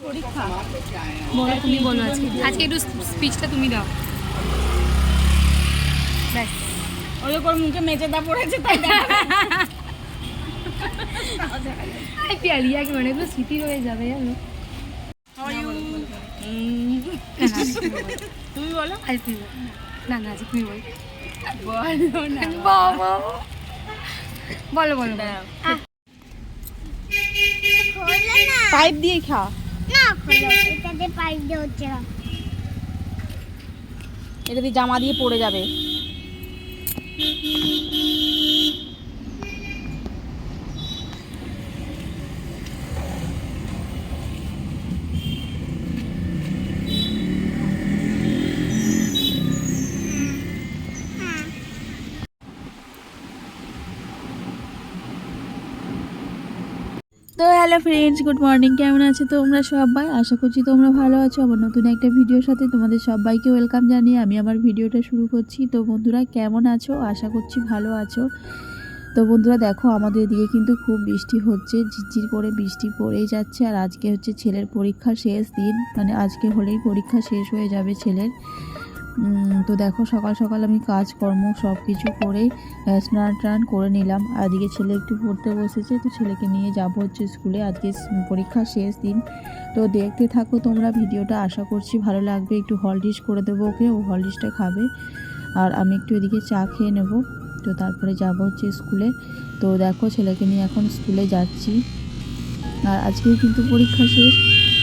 পরীক্ষা। বলো তুমি বলো আজকে। আজকে একটু স্পিচটা তুমি দাও। ব্যাস। ওই ওপর মুখে মেজেদা পড়েছে তাই আই পিয়ালিয়া কি মানে এগুলো স্মৃতি রয়ে যাবে জানো? তুমি বলো। আজ তুমি না না আজ তুমি বলো। বলো না। বাবা। বলো বলো বলো। খোলে না। পাইপ দিয়ে খা। দিয়ে হচ্ছে না। এটা দিয়ে জামা দিয়ে পড়ে যাবে। তো হ্যালো ফ্রেন্ডস গুড মর্নিং কেমন আছো তোমরা সবাই? আশা করছি তোমরা ভালো আছো। আবার নতুন একটা ভিডিওর সাথে তোমাদের সবাইকে ওয়েলকাম জানিয়ে আমি আমার ভিডিওটা শুরু করছি। তো বন্ধুরা, কেমন আছো? আশা করছি ভালো আছো। তো বন্ধুরা, দেখো, আমাদের এদিকে কিন্তু খুব বৃষ্টি হচ্ছে, ঝিরঝির করে বৃষ্টি পড়েই যাচ্ছে। আর আজকে হচ্ছে ছেলের পরীক্ষা শেষ দিন মানে আজকে হলেই পরীক্ষা শেষ হয়ে যাবে ছেলের। তো দেখো সকাল সকাল আমি কাজকর্ম সব কিছু করে স্নান টান করে নিলাম। আর এদিকে ছেলে একটু পড়তে বসেছে, তো ছেলেকে নিয়ে যাব হচ্ছে স্কুলে। আজকে পরীক্ষা শেষ দিন। তো দেখতে থাকো তোমরা, ভিডিওটা আশা করছি ভালো লাগবে। একটু হলডিস করে দেবো ওকে, ও হলডিসটা খাবে। আর আমি একটু এদিকে চা খেয়ে নেব। তো তারপরে যাব হচ্ছে স্কুলে। তো দেখো ছেলেকে নিয়ে এখন স্কুলে যাচ্ছি। আর আজকেও কিন্তু পরীক্ষা শেষ।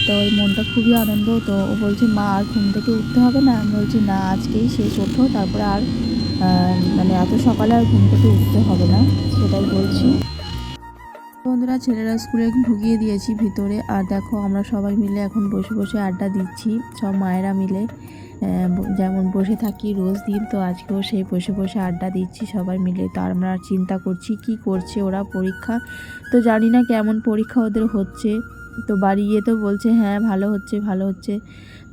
তো ওই মনটা খুবই আনন্দ তো ও বলছে, মা, আর ঘুম থেকে উঠতে হবে না। আমি বলছি, না, আজকেই শেষ ওঠো। তারপরে আর মানে এত সকালে আর ঘুম থেকে উঠতে হবে না। সেটাই বলছি। বন্ধুরা, ছেলেরা স্কুলে ঢুকিয়ে দিয়েছি ভিতরে। আর দেখো, আমরা সবাই মিলে এখন বসে বসে আড্ডা দিচ্ছি, সব মায়েরা মিলে। যেমন বসে থাকি রোজ দিন, তো আজকেও সেই বসে বসে আড্ডা দিচ্ছি সবাই মিলে। তো আমরা চিন্তা করছি, কি করছে ওরা পরীক্ষা? তো জানি না কেমন পরীক্ষা ওদের হচ্ছে। তো বাড়ি গিয়ে তো বলছে হ্যাঁ ভালো হচ্ছে ভালো হচ্ছে।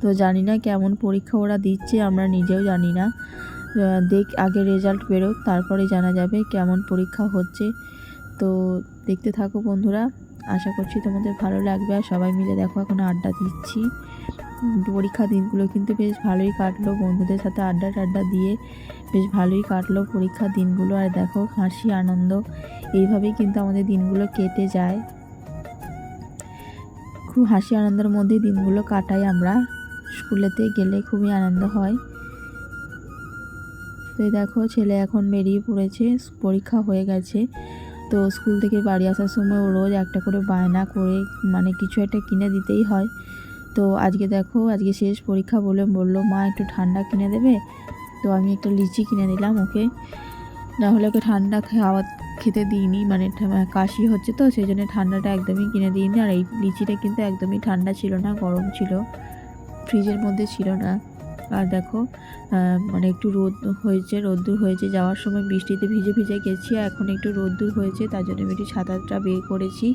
তো জানি না কেমন পরীক্ষা ওরা দিচ্ছে, আমরা নিজেও জানি না। দেখ, আগে রেজাল্ট বেরোক, তারপরে জানা যাবে কেমন পরীক্ষা হচ্ছে। তো দেখতে থাকো বন্ধুরা, আশা করছি তোমাদের ভালো লাগবে। আর সবাই মিলে দেখো, এখন আড্ডা দিচ্ছি। পরীক্ষা দিনগুলো কিন্তু বেশ ভালোই কাটলো। বন্ধুদের সাথে আড্ডা টাড্ডা দিয়ে বেশ ভালোই কাটলো পরীক্ষার দিনগুলো। আর দেখো, হাসি, আনন্দ, এইভাবেই কিন্তু আমাদের দিনগুলো কেটে যায়। খুব হাসি আনন্দের মধ্যে দিনগুলো কাটাই আমরা। স্কুলেতে গেলে খুবই আনন্দ হয়। তো দেখো, ছেলে এখন বেরিয়ে পড়েছে, পরীক্ষা হয়ে গেছে। তো স্কুল থেকে বাড়ি আসার সময় ও রোজ একটা করে বায়না করে মানে কিছু একটা কিনে দিতেই হয়। তো আজকে দেখো, আজকে শেষ পরীক্ষা বলে বলল, মা, একটু ঠান্ডা কিনে দেবে? তো আমি একটা লিচি কিনে দিলাম ওকে। না হলে ওকে ঠান্ডা খাওয়া খেতে দিইনি মানে কাশি হচ্ছে তো, সেই জন্য ঠান্ডাটা একদমই কিনে দিইনি। আর এই লিচিটা কিন্তু একদমই ঠান্ডা ছিল না, গরম ছিল, ফ্রিজের মধ্যে ছিল না। আর দেখো মানে একটু রোদ হয়েছে, রোদ্দুর হয়েছে, যাওয়ার সময় বৃষ্টিতে ভিজে ভিজে গেছি এখন একটু রোদ্দুর হয়েছে, তার জন্য আমি একটু ছাতাটা বের করেছি।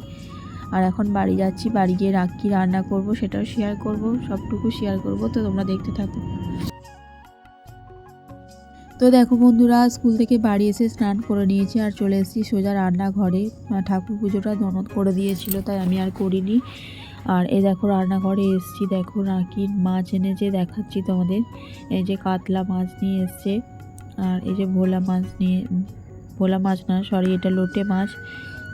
আর এখন বাড়ি যাচ্ছি, বাড়ি গিয়ে রাখ, রান্না করব, সেটাও শেয়ার করব, সবটুকু শেয়ার করব, তো তোমরা দেখতে থাকো। তো দেখো বন্ধুরা, স্কুল থেকে বাড়ি এসে স্নান করে নিয়েছি আর চলে এসেছি সোজা রান্নাঘরে। ঠাকুর পুজোটা ননদ করে দিয়েছিল, তাই আমি আর করিনি। আর এই দেখো রান্নাঘরে এসেছি, দেখো নাকির মাছ এনেছে দেখাচ্ছি তোমাদের, এই যে কাতলা মাছ নিয়ে এসছে আর এই যে ভোলা মাছ নিয়ে, ভোলা মাছ না সরি এটা লোটে মাছ,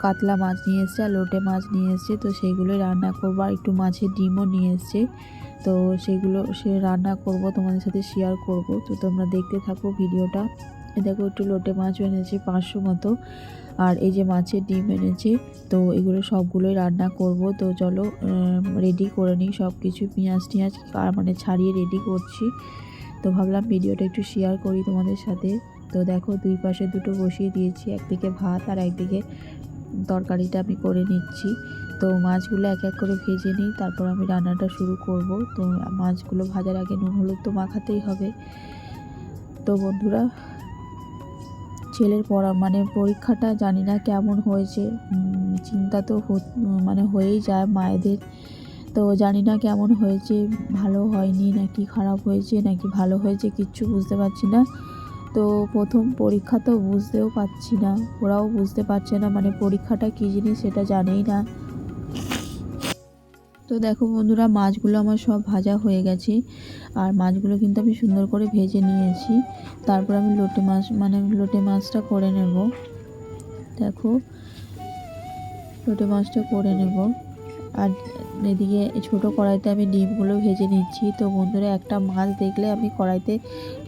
কাতলা মাছ নিয়ে এসছে আর লোটে মাছ নিয়ে এসছে, তো সেগুলো রান্না করব। আর একটু মাছের ডিমও নিয়ে এসছে। তো সেগুলো সে রান্না করব, তোমাদের সাথে শেয়ার করব। তো তোমরা দেখতে থাকো ভিডিওটা। দেখো একটু লোটে মাছ এনেছে পাঁচশো মতো, আর এই যে মাছের ডিম এনেছে। তো এগুলো সবগুলোই রান্না করব। তো চলো রেডি করে নিই সব কিছু পেঁয়াজ টিয়াজ মানে ছাড়িয়ে রেডি করছি। তো ভাবলাম ভিডিওটা একটু শেয়ার করি তোমাদের সাথে। তো দেখো দুই পাশে দুটো বসিয়ে দিয়েছি, একদিকে ভাত আর একদিকে তরকারিটা আমি করে নিচ্ছি। তো মাছগুলো এক এক করে ভেজে নিই, তারপর আমি রান্নাটা শুরু করব। তো মাছগুলো ভাজার আগে নুন, হলুদ তো মাখাতেই হবে। তো বন্ধুরা, ছেলের পড়া মানে পরীক্ষাটা জানি না কেমন হয়েছে। চিন্তা তো মানে হয়েই যায় মায়েদের। তো জানি না কেমন হয়েছে, ভালো হয়নি, নাকি খারাপ হয়েছে, নাকি ভালো হয়েছে, কিচ্ছু বুঝতে পারছি না। তো প্রথম পরীক্ষা তো বুঝতেও পারছি না। ওরাও বুঝতে পারছে না মানে পরীক্ষাটা কী জিনিস সেটা জানেই না। তো দেখো বন্ধুরা, মাছগুলো আমার সব ভাজা হয়ে গেছে। আর মাছগুলো কিন্তু আমি সুন্দর করে ভেজে নিয়েছি। তারপর আমি লোটে মাছ মানে লোটে মাছটা করে নেব। দেখো, লোটে মাছটা করে নেব। আর এদিকে ছোটো কড়াইতে আমি ডিমগুলো ভেজে নিচ্ছি। তো বন্ধুরা, একটা মাছ দেখলে আমি কড়াইতে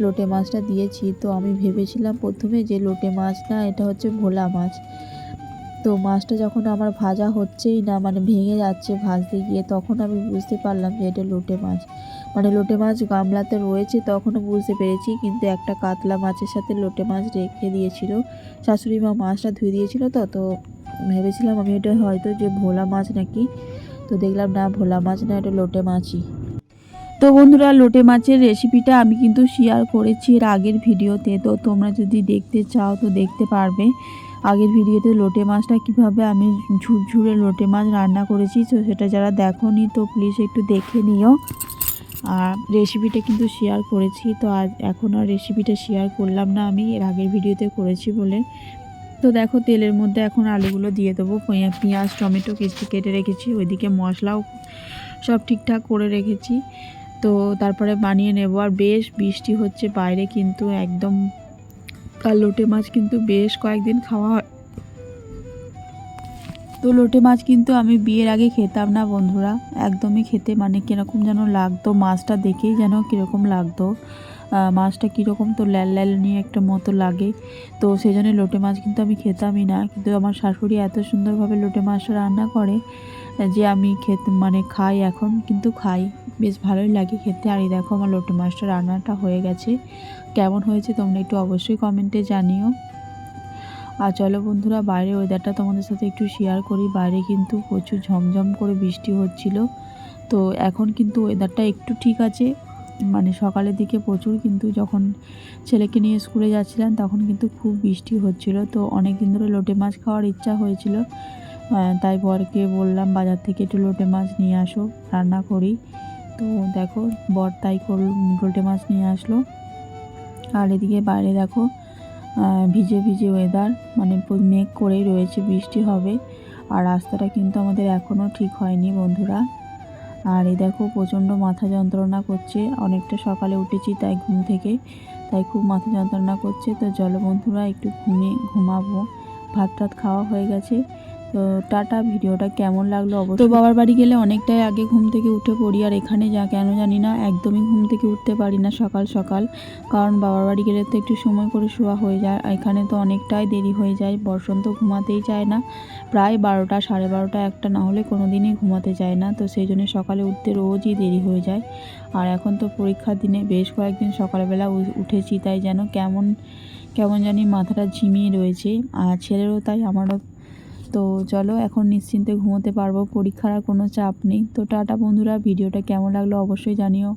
লোটে মাছটা দিয়েছি। তো আমি ভেবেছিলাম প্রথমে যে লোটে মাছ না, এটা হচ্ছে ভোলা মাছ। তো মাছটা যখন আমার ভাজা হচ্ছেই না মানে ভেঙে যাচ্ছে ভাজতে গিয়ে, তখন আমি বুঝতে পারলাম যে এটা লোটে মাছ। মানে লোটে মাছ গামলাতে রয়েছে তখনও বুঝতে পেরেছি, কিন্তু একটা কাতলা মাছের সাথে লোটে মাছ রেখে দিয়েছিল। শাশুড়ি মা মাছটা ধুয়ে দিয়েছিল তো তো ভেবেছিলাম আমি এটা হয়তো যে ভোলা মাছ নাকি। তো দেখলাম, না, ভোলা মাছ না, এটা লোটে মাছই। তো বন্ধুরা, লোটে মাছের রেসিপিটা আমি কিন্তু শেয়ার করেছি এর আগের ভিডিওতে তো তোমরা যদি দেখতে চাও, তো দেখতে পারবে। আগের ভিডিওতে লোটে মাছটা কীভাবে আমি ঝুরঝুরে লোটে মাছ রান্না করেছি। তো সেটা যারা দেখোনি, তো প্লিজ একটু দেখে নিও। আর রেসিপিটা কিন্তু শেয়ার করেছি। তো আজ এখন আর রেসিপিটা শেয়ার করলাম না আমি, এর আগের ভিডিওতে করেছি বলে। তো দেখো, তেলের মধ্যে এখন আলুগুলো দিয়ে দেবো পেঁয়াজ, টমেটো কেটে কেটে রেখেছি, ওইদিকে মশলাও সব ঠিকঠাক করে রেখেছি। তো তারপরে বানিয়ে নেব, আর বেশ বৃষ্টি হচ্ছে বাইরে, কিন্তু একদম আর লোটে মাছ কিন্তু বেশ কয়েকদিন খাওয়া হয়। তো লোটে মাছ কিন্তু আমি বিয়ের আগে খেতাম না বন্ধুরা, একদমই খেতে মানে কীরকম যেন লাগতো, মাছটা দেখেই যেন কীরকম লাগতো। মাছটা কীরকম তো ল্যাল ল্যাল নিয়ে একটা মতো লাগে। তো সেই জন্য লোটে মাছ কিন্তু আমি খেতামই না। কিন্তু আমার শাশুড়ি এত সুন্দরভাবে লোটে মাছটা রান্না করে যে আমি খেতে মানে খাই এখন, কিন্তু খাই। বেশ ভালোই লাগে খেতে। আর এই দেখো আমার লোটে মাছটা রান্নাটা হয়ে গেছে। কেমন হয়েছে তোমরা একটু অবশ্যই কমেন্টে জানিও। আর চলো বন্ধুরা বাইরে ওয়েদারটা তোমাদের সাথে একটু শেয়ার করি। বাইরে কিন্তু প্রচুর ঝমঝম করে বৃষ্টি হচ্ছিল। তো এখন কিন্তু ওয়েদারটা একটু ঠিক আছে। মানে সকালের দিকে প্রচুর কিন্তু যখন ছেলেকে নিয়ে স্কুলে যাচ্ছিলাম তখন কিন্তু খুব বৃষ্টি হচ্ছিল। তো অনেক দিন ধরে লোটে মাছ খাওয়ার ইচ্ছা হয়েছিল। তাই বরকে বললাম বাজার থেকে একটু লোটে মাছ নিয়ে আসো, রান্না করি। তো দেখো, বর তাই করল, লোটে মাছ নিয়ে আসলো। আর এদিকে বাইরে দেখো ভিজে ভিজে ওয়েদার মানে মেঘ করেই রয়েছে, বৃষ্টি হবে। আর রাস্তাটা কিন্তু আমাদের এখনও ঠিক হয়নি বন্ধুরা। আর এই দেখো প্রচণ্ড মাথা যন্ত্রণা করছে। অনেকটা সকালে উঠেছি তাই ঘুম থেকে, তাই খুব মাথা যন্ত্রণা করছে। তো জলবন্ধুরা বন্ধুরা, একটু ঘুমিয়ে ঘুমাবো। ভাত টাত খাওয়া হয়ে গেছে। তো টাটা, ভিডিওটা কেমন লাগল অবশ্যই। তো বাবার বাড়ি গেলে অনেকটাই আগে ঘুম থেকে উঠে পড়ি, আর এখানে যা, কেন জানি না, একদমই ঘুম থেকে উঠতে পারি না সকাল সকাল। কারণ বাবার বাড়ি গেলে তো একটু সময় করে শোয়া হয়ে যায় এখানে তো অনেকটাই দেরি হয়ে যায় বসন্ত ঘুমাতেই চায় না। প্রায় বারোটা, সাড়ে বারোটা, একটা না হলে কোনো দিনই ঘুমাতে চায় না, তো সেই জন্য সকালে উঠতে রোজই দেরি হয়ে যায়। আর এখন তো পরীক্ষার দিনে বেশ কয়েকদিন সকালবেলা উঠেছি, তাই যেন কেমন কেমন জানি মাথাটা ঝিমিয়ে রয়েছে, আর ছেলেরও তাই, আমারও তো চলো এখন নিশ্চিন্তে ঘুমোতে পারব, পরীক্ষার আর কোনো চাপ নেই। তো টাটা বন্ধুরা, ভিডিওটা কেমন লাগল অবশ্যই জানিও।